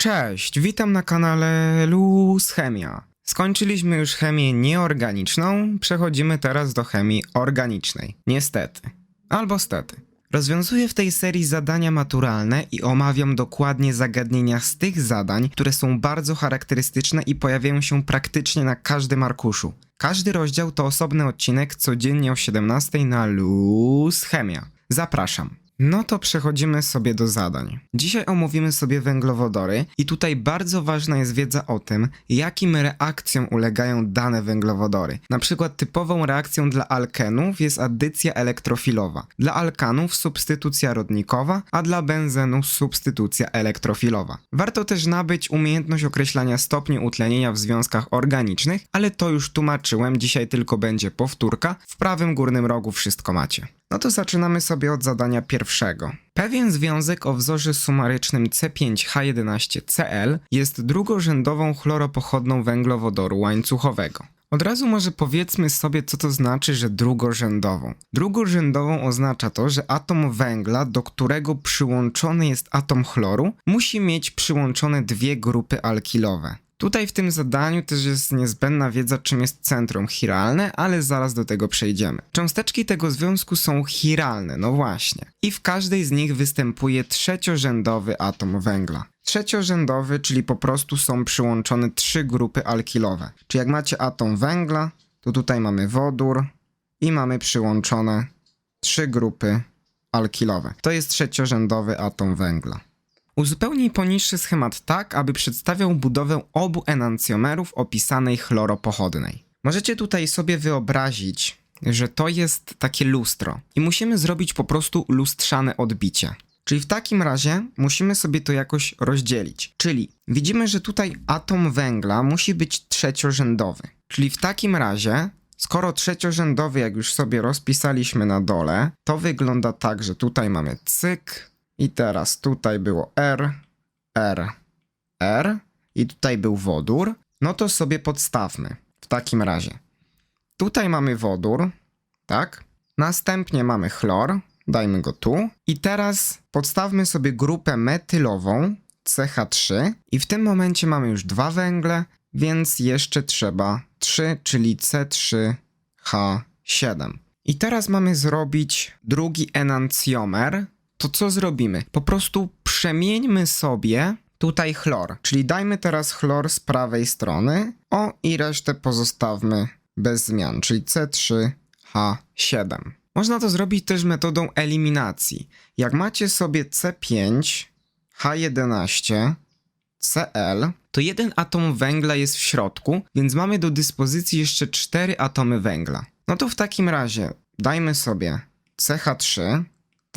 Cześć, witam na kanale Luz Chemia. Skończyliśmy już chemię nieorganiczną, przechodzimy teraz do chemii organicznej. Niestety. Albo stety. Rozwiązuję w tej serii zadania maturalne i omawiam dokładnie zagadnienia z tych zadań, które są bardzo charakterystyczne i pojawiają się praktycznie na każdym arkuszu. Każdy rozdział to osobny odcinek codziennie o 17 na Luz Chemia. Zapraszam. No to przechodzimy sobie do zadań. Dzisiaj omówimy sobie węglowodory i tutaj bardzo ważna jest wiedza o tym, jakim reakcjom ulegają dane węglowodory. Na przykład typową reakcją dla alkenów jest addycja elektrofilowa, dla alkanów substytucja rodnikowa, a dla benzenów substytucja elektrofilowa. Warto też nabyć umiejętność określania stopni utlenienia w związkach organicznych, ale to już tłumaczyłem, dzisiaj tylko będzie powtórka. W prawym górnym rogu wszystko macie. No to zaczynamy sobie od zadania pierwszego. Pewien związek o wzorze sumarycznym C5H11Cl jest drugorzędową chloropochodną węglowodoru łańcuchowego. Od razu może powiedzmy sobie, co to znaczy, że drugorzędową. Drugorzędową oznacza to, że atom węgla, do którego przyłączony jest atom chloru, musi mieć przyłączone dwie grupy alkilowe. Tutaj w tym zadaniu też jest niezbędna wiedza, czym jest centrum chiralne, ale zaraz do tego przejdziemy. Cząsteczki tego związku są chiralne, no właśnie. I w każdej z nich występuje trzeciorzędowy atom węgla. Trzeciorzędowy, czyli po prostu są przyłączone trzy grupy alkilowe. Czyli jak macie atom węgla, to tutaj mamy wodór i mamy przyłączone trzy grupy alkilowe. To jest trzeciorzędowy atom węgla. Uzupełnij poniższy schemat tak, aby przedstawiał budowę obu enancjomerów opisanej chloropochodnej. Możecie tutaj sobie wyobrazić, że to jest takie lustro i musimy zrobić po prostu lustrzane odbicie. Czyli w takim razie musimy sobie to jakoś rozdzielić. Czyli widzimy, że tutaj atom węgla musi być trzeciorzędowy. Czyli w takim razie, skoro trzeciorzędowy, jak już sobie rozpisaliśmy na dole, to wygląda tak, że tutaj mamy cyk, i teraz tutaj było R, R, R i tutaj był wodór. No to sobie podstawmy w takim razie. Tutaj mamy wodór, tak? Następnie mamy chlor, dajmy go tu. I teraz podstawmy sobie grupę metylową CH3 i w tym momencie mamy już dwa węgle, więc jeszcze trzeba 3, czyli C3H7. I teraz mamy zrobić drugi enancjomer, to co zrobimy? Po prostu przemieńmy sobie tutaj chlor, czyli dajmy teraz chlor z prawej strony, o i resztę pozostawmy bez zmian, czyli C3H7. Można to zrobić też metodą eliminacji. Jak macie sobie C5, H11, Cl, to jeden atom węgla jest w środku, więc mamy do dyspozycji jeszcze cztery atomy węgla. No to w takim razie dajmy sobie CH3,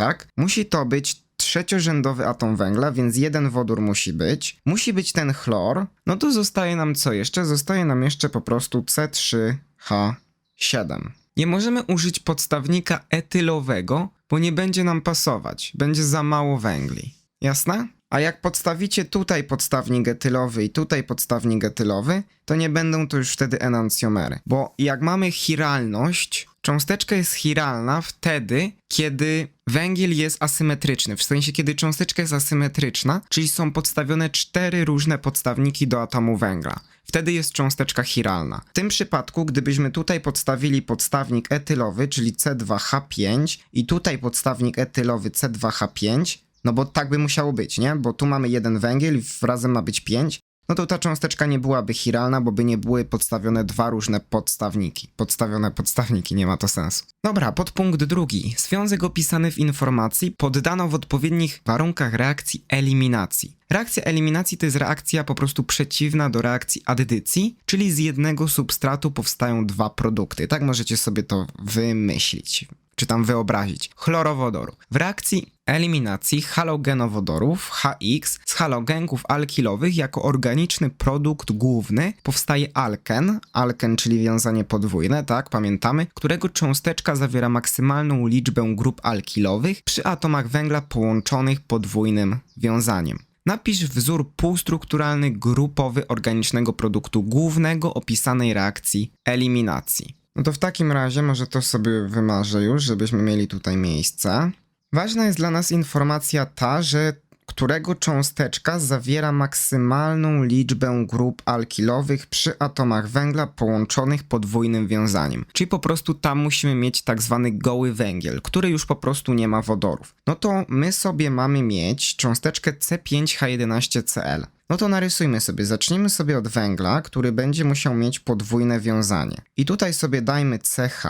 tak? Musi to być trzeciorzędowy atom węgla, więc jeden wodór musi być. Musi być ten chlor. No to zostaje nam co jeszcze? Zostaje nam jeszcze po prostu C3H7. Nie możemy użyć podstawnika etylowego, bo nie będzie nam pasować. Będzie za mało węgli. Jasne? A jak podstawicie tutaj podstawnik etylowy i tutaj podstawnik etylowy, to nie będą to już wtedy enancjomery. Bo jak mamy chiralność, cząsteczka jest chiralna wtedy, kiedy węgiel jest asymetryczny. W sensie, kiedy cząsteczka jest asymetryczna, czyli są podstawione cztery różne podstawniki do atomu węgla. Wtedy jest cząsteczka chiralna. W tym przypadku, gdybyśmy tutaj podstawili podstawnik etylowy, czyli C2H5 i tutaj podstawnik etylowy C2H5, no bo tak by musiało być, nie? Bo tu mamy jeden węgiel razem ma być pięć. No to ta cząsteczka nie byłaby chiralna, bo by nie były podstawione dwa różne podstawniki. Podstawione podstawniki, nie ma to sensu. Dobra, podpunkt drugi. Związek opisany w informacji poddano w odpowiednich warunkach reakcji eliminacji. Reakcja eliminacji to jest reakcja po prostu przeciwna do reakcji addycji, czyli z jednego substratu powstają dwa produkty. Tak możecie sobie to wymyślić czy tam wyobrazić, chlorowodoru. W reakcji eliminacji halogenowodorów HX z halogenków alkilowych jako organiczny produkt główny powstaje alken, alken czyli wiązanie podwójne, tak, pamiętamy, którego cząsteczka zawiera maksymalną liczbę grup alkilowych przy atomach węgla połączonych podwójnym wiązaniem. Napisz wzór półstrukturalny grupowy organicznego produktu głównego opisanej reakcji eliminacji. No to w takim razie może to sobie wymarzę już, żebyśmy mieli tutaj miejsce. Ważna jest dla nas informacja ta, że którego cząsteczka zawiera maksymalną liczbę grup alkilowych przy atomach węgla połączonych podwójnym wiązaniem. Czyli po prostu tam musimy mieć tak zwany goły węgiel, który już po prostu nie ma wodorów. No to my sobie mamy mieć cząsteczkę C5H11Cl. No to narysujmy sobie, zacznijmy sobie od węgla, który będzie musiał mieć podwójne wiązanie. I tutaj sobie dajmy CH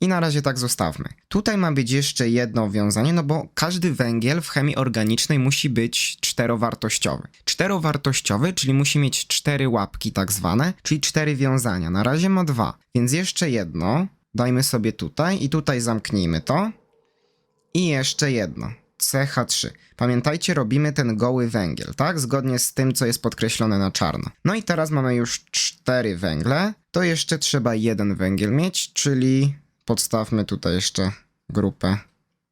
i na razie tak zostawmy. Tutaj ma być jeszcze jedno wiązanie, no bo każdy węgiel w chemii organicznej musi być czterowartościowy. Czterowartościowy, czyli musi mieć cztery łapki tak zwane, czyli cztery wiązania. Na razie ma dwa, więc jeszcze jedno dajmy sobie tutaj i tutaj zamknijmy to. I jeszcze jedno. CH3. Pamiętajcie, robimy ten goły węgiel, tak? Zgodnie z tym, co jest podkreślone na czarno. No i teraz mamy już cztery węgle. To jeszcze trzeba jeden węgiel mieć, czyli podstawmy tutaj jeszcze grupę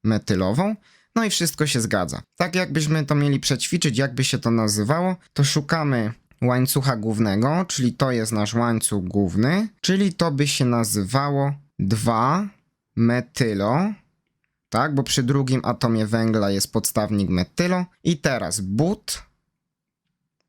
metylową. No i wszystko się zgadza. Tak jakbyśmy to mieli przećwiczyć, jakby się to nazywało, to szukamy łańcucha głównego, czyli to jest nasz łańcuch główny, czyli to by się nazywało 2 metylo, tak, bo przy drugim atomie węgla jest podstawnik metylo i teraz but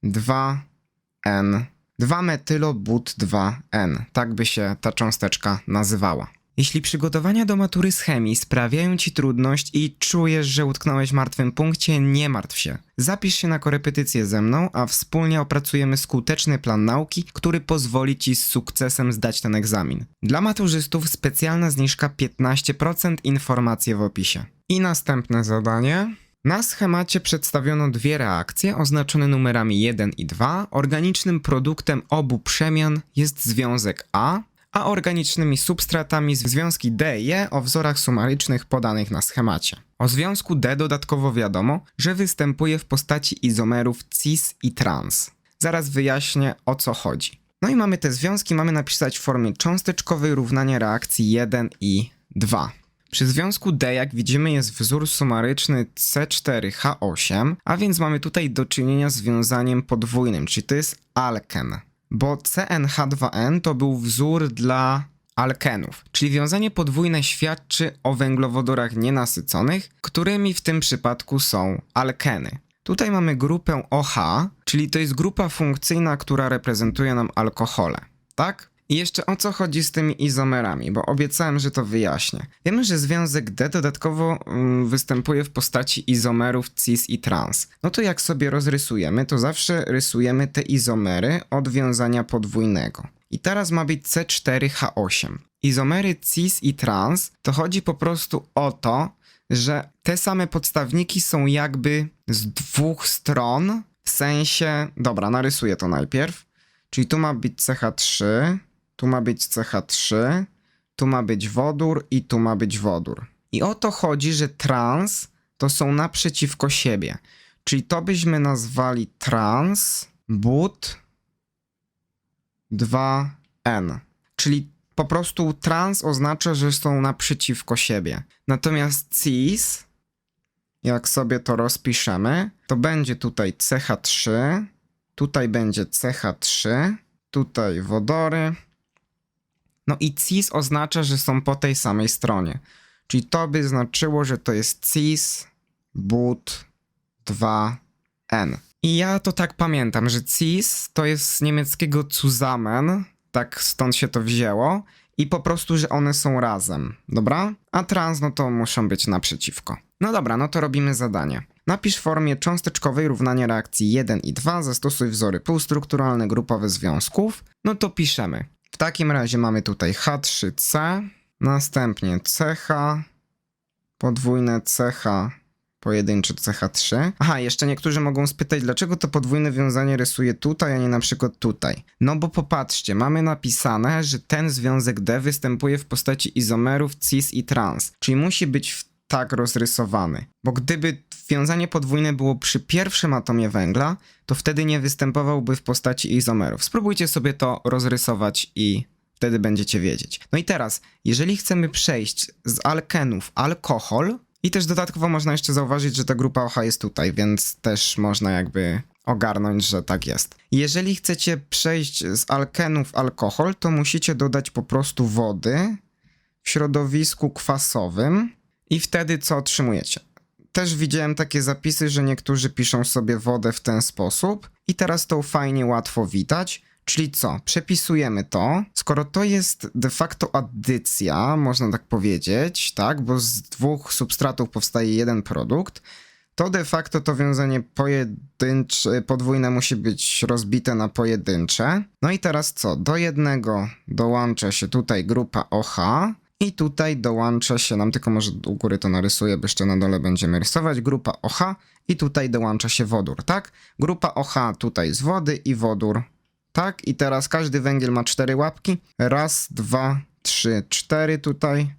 2N 2 metylo but 2N, tak by się ta cząsteczka nazywała. Jeśli przygotowania do matury z chemii sprawiają ci trudność i czujesz, że utknąłeś w martwym punkcie, nie martw się. Zapisz się na korepetycję ze mną, a wspólnie opracujemy skuteczny plan nauki, który pozwoli ci z sukcesem zdać ten egzamin. Dla maturzystów specjalna zniżka 15% informacje w opisie. I następne zadanie. Na schemacie przedstawiono dwie reakcje oznaczone numerami 1 i 2. Organicznym produktem obu przemian jest związek A, a organicznymi substratami związki D i E o wzorach sumarycznych podanych na schemacie. O związku D dodatkowo wiadomo, że występuje w postaci izomerów cis i trans. Zaraz wyjaśnię o co chodzi. No i mamy te związki, mamy napisać w formie cząsteczkowej równania reakcji 1 i 2. Przy związku D, jak widzimy, jest wzór sumaryczny C4H8, a więc mamy tutaj do czynienia z wiązaniem podwójnym, czyli to jest alken bo CnH2n to był wzór dla alkenów, czyli wiązanie podwójne świadczy o węglowodorach nienasyconych, którymi w tym przypadku są alkeny. Tutaj mamy grupę OH, czyli to jest grupa funkcyjna, która reprezentuje nam alkohole, tak? I jeszcze o co chodzi z tymi izomerami, bo obiecałem, że to wyjaśnię. Wiemy, że związek D dodatkowo mm, występuje w postaci izomerów cis i trans. No to jak sobie rozrysujemy, to zawsze rysujemy te izomery od wiązania podwójnego. I teraz ma być C4H8. Izomery cis i trans to chodzi po prostu o to, że te same podstawniki są jakby z dwóch stron, w sensie, dobra, narysuję to najpierw. Czyli tu ma być CH3, tu ma być CH3, tu ma być wodór i tu ma być wodór. I o to chodzi, że trans to są naprzeciwko siebie. Czyli to byśmy nazwali trans but 2n. Czyli po prostu trans oznacza, że są naprzeciwko siebie. Natomiast cis, jak sobie to rozpiszemy, to będzie tutaj CH3, tutaj będzie CH3, tutaj wodory, no i cis oznacza, że są po tej samej stronie. Czyli to by znaczyło, że to jest cis but 2n. I ja to tak pamiętam, że cis to jest z niemieckiego zusammen, tak stąd się to wzięło, i po prostu, że one są razem, dobra? A trans, no to muszą być naprzeciwko. No dobra, no to robimy zadanie. Napisz w formie cząsteczkowej równanie reakcji 1 i 2, zastosuj wzory półstrukturalne grupowe związków. No to piszemy w takim razie mamy tutaj H3C, następnie CH, podwójne CH, pojedyncze CH3. Aha, jeszcze niektórzy mogą spytać, dlaczego to podwójne wiązanie rysuje tutaj, a nie na przykład tutaj. No bo popatrzcie, mamy napisane, że ten związek D występuje w postaci izomerów cis i trans, czyli musi być w tak rozrysowany. Bo gdyby wiązanie podwójne było przy pierwszym atomie węgla, to wtedy nie występowałby w postaci izomerów. Spróbujcie sobie to rozrysować i wtedy będziecie wiedzieć. No i teraz, jeżeli chcemy przejść z alkenów alkohol, i też dodatkowo można jeszcze zauważyć, że ta grupa OH jest tutaj, więc też można jakby ogarnąć, że tak jest. Jeżeli chcecie przejść z alkenów alkohol, to musicie dodać po prostu wody w środowisku kwasowym i wtedy co otrzymujecie? też widziałem takie zapisy, że niektórzy piszą sobie wodę w ten sposób i teraz to fajnie łatwo widać. Czyli co? Przepisujemy to. Skoro to jest de facto addycja, można tak powiedzieć, tak? Bo z dwóch substratów powstaje jeden produkt, to de facto to wiązanie pojedyncze, podwójne musi być rozbite na pojedyncze. No i teraz co? Do jednego dołącza się tutaj grupa OH i tutaj dołącza się nam, tylko może u góry to narysuję, bo jeszcze na dole będziemy rysować, grupa OH i tutaj dołącza się wodór, tak? Grupa OH tutaj z wody i wodór, tak? I teraz każdy węgiel ma cztery łapki. Raz, dwa, trzy, cztery tutaj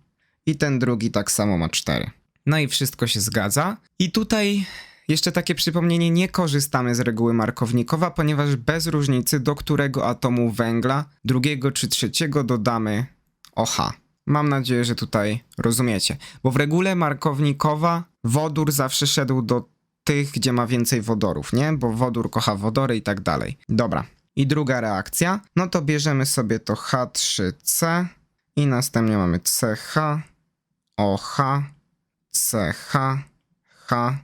i ten drugi tak samo ma cztery. No i wszystko się zgadza. I tutaj jeszcze takie przypomnienie, nie korzystamy z reguły markownikowa, ponieważ bez różnicy do którego atomu węgla, drugiego czy trzeciego dodamy OH. Mam nadzieję, że tutaj rozumiecie. Bo w regule markownikowa wodór zawsze szedł do tych, gdzie ma więcej wodorów, nie? Bo wodór kocha wodory i tak dalej. Dobra. I druga reakcja, no to bierzemy sobie to H3C i następnie mamy CH, OH, CH, H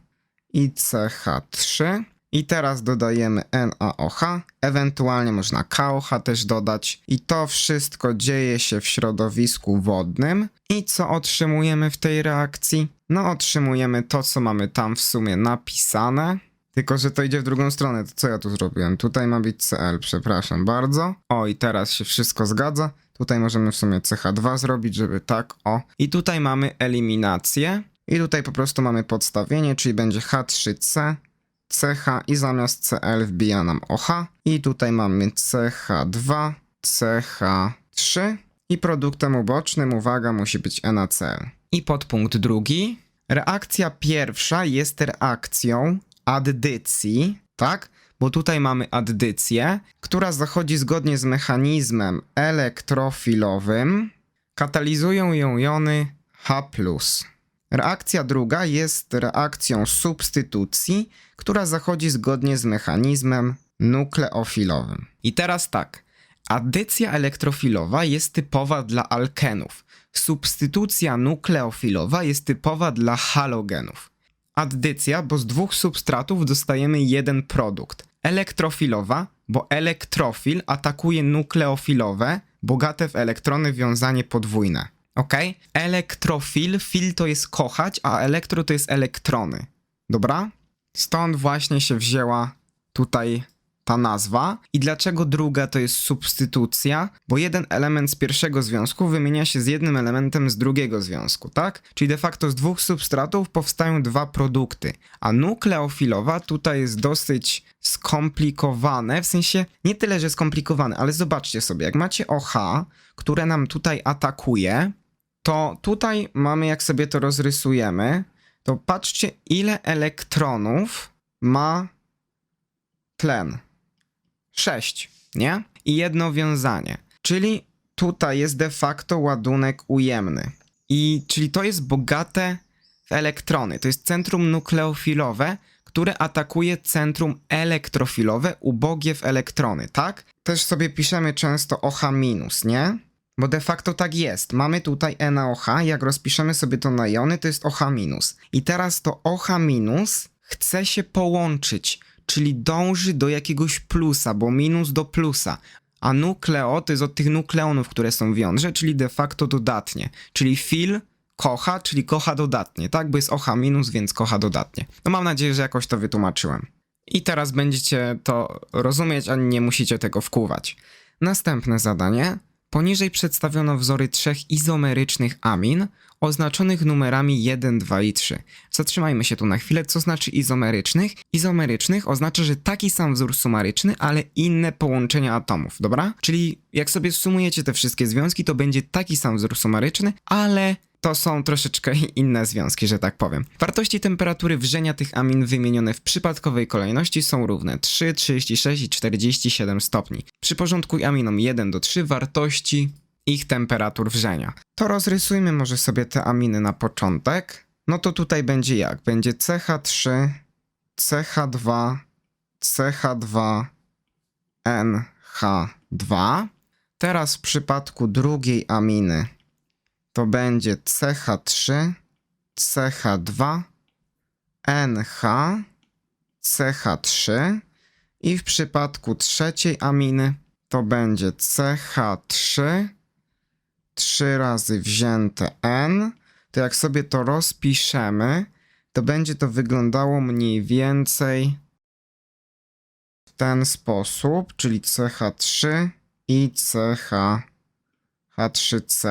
i CH3. I teraz dodajemy NaOH, ewentualnie można KOH też dodać. I to wszystko dzieje się w środowisku wodnym. I co otrzymujemy w tej reakcji? No otrzymujemy to, co mamy tam w sumie napisane. Tylko, że to idzie w drugą stronę. To co ja tu zrobiłem? Tutaj ma być CL, przepraszam bardzo. O, i teraz się wszystko zgadza. Tutaj możemy w sumie CH2 zrobić, żeby tak, o. I tutaj mamy eliminację. I tutaj po prostu mamy podstawienie, czyli będzie H3C, CH i zamiast CL wbija nam OH. I tutaj mamy CH2, CH3 i produktem ubocznym, uwaga, musi być NaCl. I podpunkt drugi. Reakcja pierwsza jest reakcją addycji, tak? Bo tutaj mamy addycję, która zachodzi zgodnie z mechanizmem elektrofilowym. Katalizują ją jony H+. Reakcja druga jest reakcją substytucji, która zachodzi zgodnie z mechanizmem nukleofilowym. I teraz tak. Addycja elektrofilowa jest typowa dla alkenów. Substytucja nukleofilowa jest typowa dla halogenów. Addycja, bo z dwóch substratów dostajemy jeden produkt. Elektrofilowa, bo elektrofil atakuje nukleofilowe, bogate w elektrony wiązanie podwójne. Ok? Elektrofil, fil to jest kochać, a elektro to jest elektrony. Dobra? Stąd właśnie się wzięła tutaj ta nazwa. I dlaczego druga to jest substytucja? Bo jeden element z pierwszego związku wymienia się z jednym elementem z drugiego związku, tak? Czyli de facto z dwóch substratów powstają dwa produkty. A nukleofilowa tutaj jest dosyć skomplikowane, w sensie nie tyle, że skomplikowane, ale zobaczcie sobie, jak macie OH, które nam tutaj atakuje, to tutaj mamy, jak sobie to rozrysujemy, to patrzcie, ile elektronów ma tlen. 6, nie? I jedno wiązanie. Czyli tutaj jest de facto ładunek ujemny. I czyli to jest bogate w elektrony. To jest centrum nukleofilowe, które atakuje centrum elektrofilowe, ubogie w elektrony, tak? Też sobie piszemy często OH-, nie? Bo de facto tak jest. Mamy tutaj NaOH, jak rozpiszemy sobie to na jony, to jest OH-. I teraz to OH- chce się połączyć, czyli dąży do jakiegoś plusa, bo minus do plusa. A nukleo to jest od tych nukleonów, które są w jądrze, czyli de facto dodatnie. Czyli fil kocha, czyli kocha dodatnie, tak? Bo jest OH-, więc kocha dodatnie. No mam nadzieję, że jakoś to wytłumaczyłem. I teraz będziecie to rozumieć, a nie musicie tego wkuwać. Następne zadanie. Poniżej przedstawiono wzory trzech izomerycznych amin oznaczonych numerami 1, 2 i 3. Zatrzymajmy się tu na chwilę, co znaczy izomerycznych. Izomerycznych oznacza, że taki sam wzór sumaryczny, ale inne połączenia atomów, dobra? Czyli jak sobie sumujecie te wszystkie związki, to będzie taki sam wzór sumaryczny, ale to są troszeczkę inne związki, że tak powiem. Wartości temperatury wrzenia tych amin wymienione w przypadkowej kolejności są równe 3, 36 i 47 stopni. Przyporządkuj aminom 1 do 3 wartości ich temperatur wrzenia. To rozrysujmy może sobie te aminy na początek. No to tutaj będzie jak? Będzie CH3, CH2, CH2, NH2. Teraz w przypadku drugiej aminy to będzie CH3, CH2, NH, CH3 i w przypadku trzeciej aminy to będzie CH3 3 razy wzięte N. To jak sobie to rozpiszemy, to będzie to wyglądało mniej więcej w ten sposób, czyli CH3 i CH H3C.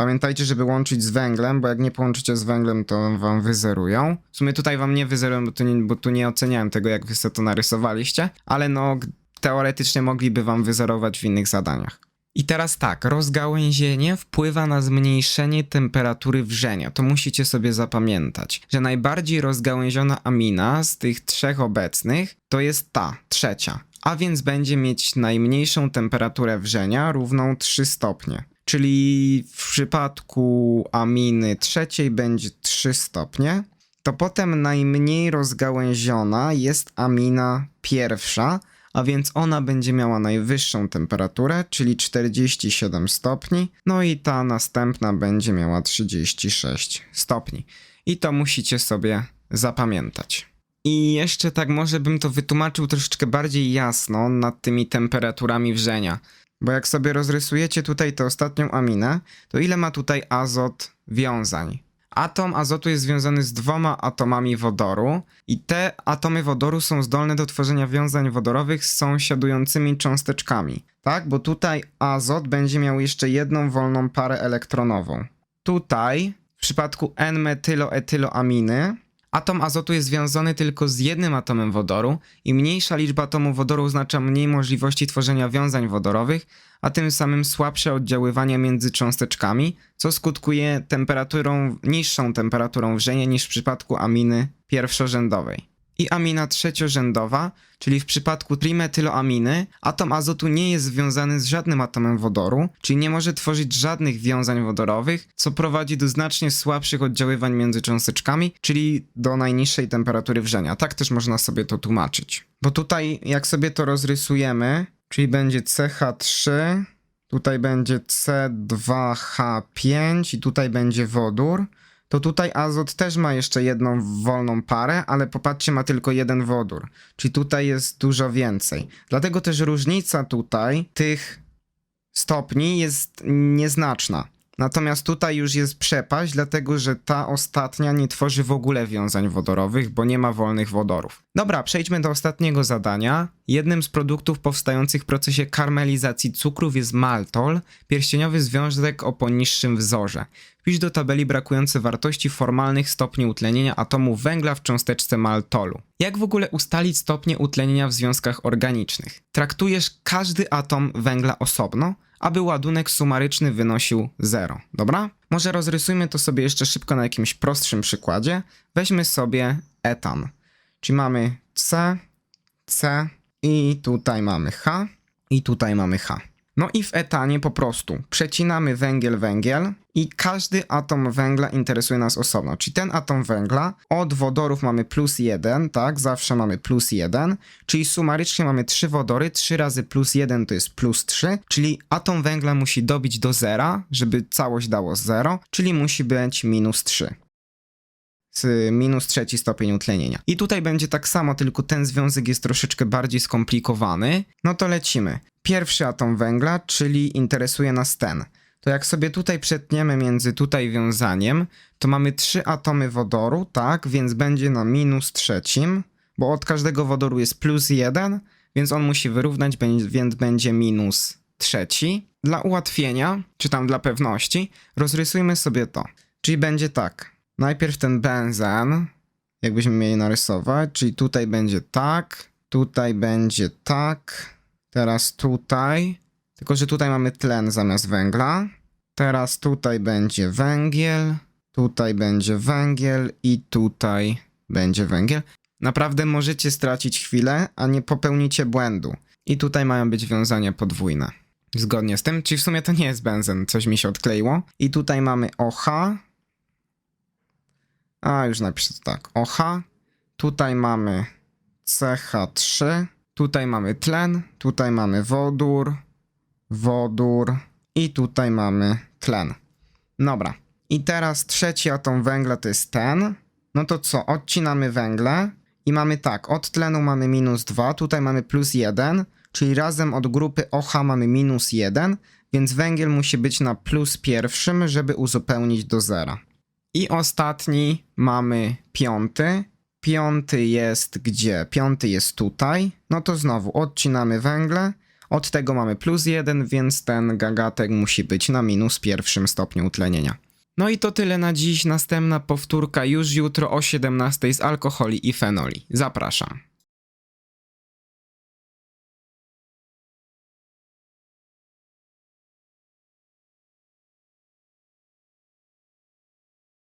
Pamiętajcie, żeby łączyć z węglem, bo jak nie połączycie z węglem, to wam wyzerują. W sumie tutaj wam nie wyzerują, bo tu nie, bo tu nie oceniałem tego, jak wy sobie to narysowaliście, ale no teoretycznie mogliby wam wyzerować w innych zadaniach. I teraz tak, rozgałęzienie wpływa na zmniejszenie temperatury wrzenia. To musicie sobie zapamiętać, że najbardziej rozgałęziona amina z tych trzech obecnych to jest ta, trzecia. A więc będzie mieć najmniejszą temperaturę wrzenia równą 3 stopnie. Czyli w przypadku aminy trzeciej będzie 3 stopnie, to potem najmniej rozgałęziona jest amina pierwsza, a więc ona będzie miała najwyższą temperaturę, czyli 47 stopni, no i ta następna będzie miała 36 stopni. I to musicie sobie zapamiętać. I jeszcze tak może bym to wytłumaczył troszeczkę bardziej jasno nad tymi temperaturami wrzenia. Bo jak sobie rozrysujecie tutaj tę ostatnią aminę, to ile ma tutaj azot wiązań? Atom azotu jest związany z dwoma atomami wodoru i te atomy wodoru są zdolne do tworzenia wiązań wodorowych z sąsiadującymi cząsteczkami. Tak, bo tutaj azot będzie miał jeszcze jedną wolną parę elektronową. Tutaj, w przypadku N-metyloetyloaminy, atom azotu jest związany tylko z jednym atomem wodoru i mniejsza liczba atomów wodoru oznacza mniej możliwości tworzenia wiązań wodorowych, a tym samym słabsze oddziaływanie między cząsteczkami, co skutkuje temperaturą, niższą temperaturą wrzenia niż w przypadku aminy pierwszorzędowej. I amina trzeciorzędowa, czyli w przypadku trimetyloaminy, atom azotu nie jest związany z żadnym atomem wodoru, czyli nie może tworzyć żadnych wiązań wodorowych, co prowadzi do znacznie słabszych oddziaływań między cząsteczkami, czyli do najniższej temperatury wrzenia. Tak też można sobie to tłumaczyć. Bo tutaj, jak sobie to rozrysujemy, czyli będzie CH3, tutaj będzie C2H5 i tutaj będzie wodór, to tutaj azot też ma jeszcze jedną wolną parę, ale popatrzcie, ma tylko jeden wodór. Czyli tutaj jest dużo więcej. Dlatego też różnica tutaj tych stopni jest nieznaczna. Natomiast tutaj już jest przepaść, dlatego że ta ostatnia nie tworzy w ogóle wiązań wodorowych, bo nie ma wolnych wodorów. Dobra, przejdźmy do ostatniego zadania. Jednym z produktów powstających w procesie karmelizacji cukrów jest maltol, pierścieniowy związek o poniższym wzorze. Wpisz do tabeli brakujące wartości formalnych stopni utlenienia atomu węgla w cząsteczce maltolu. Jak w ogóle ustalić stopnie utlenienia w związkach organicznych? Traktujesz każdy atom węgla osobno, aby ładunek sumaryczny wynosił 0, dobra? Może rozrysujmy to sobie jeszcze szybko na jakimś prostszym przykładzie. Weźmy sobie etan. Czyli mamy C, C i tutaj mamy H i tutaj mamy H. No i w etanie po prostu przecinamy węgiel, węgiel i każdy atom węgla interesuje nas osobno. Czyli ten atom węgla od wodorów mamy plus 1, tak? Zawsze mamy plus 1, czyli sumarycznie mamy 3 wodory, 3 razy plus 1 to jest plus 3, czyli atom węgla musi dobić do zera, żeby całość dało 0, czyli musi być minus 3 z minus trzeci stopień utlenienia. I tutaj będzie tak samo, tylko ten związek jest troszeczkę bardziej skomplikowany. No to lecimy. Pierwszy atom węgla, czyli interesuje nas ten. To jak sobie tutaj przetniemy między tutaj wiązaniem, to mamy trzy atomy wodoru, tak, więc będzie na minus trzecim, bo od każdego wodoru jest plus jeden, więc on musi wyrównać, więc będzie minus trzeci. Dla ułatwienia, czy tam dla pewności, rozrysujmy sobie to. Czyli będzie tak. Najpierw ten benzen, jakbyśmy mieli narysować, czyli tutaj będzie tak, tutaj będzie tak, teraz tutaj, tylko że tutaj mamy tlen zamiast węgla. Teraz tutaj będzie węgiel, tutaj będzie węgiel i tutaj będzie węgiel. Naprawdę możecie stracić chwilę, a nie popełnicie błędu. I tutaj mają być wiązania podwójne. Zgodnie z tym, czyli w sumie to nie jest benzen, coś mi się odkleiło. I tutaj mamy OH, a już napiszę to tak. OH. Tutaj mamy CH3. Tutaj mamy tlen. Tutaj mamy wodór. Wodór. I tutaj mamy tlen. Dobra. I teraz trzeci atom węgla to jest ten. No to co? Odcinamy węgle i mamy tak, od tlenu mamy minus 2, tutaj mamy plus 1, czyli razem od grupy OH mamy minus 1, więc węgiel musi być na plus pierwszym, żeby uzupełnić do zera. I ostatni mamy piąty. Piąty jest gdzie? Piąty jest tutaj. No to znowu odcinamy węgle. Od tego mamy plus jeden, więc ten gagatek musi być na minus pierwszym stopniu utlenienia. No i to tyle na dziś. Następna powtórka już jutro o 17 z alkoholi i fenoli. Zapraszam.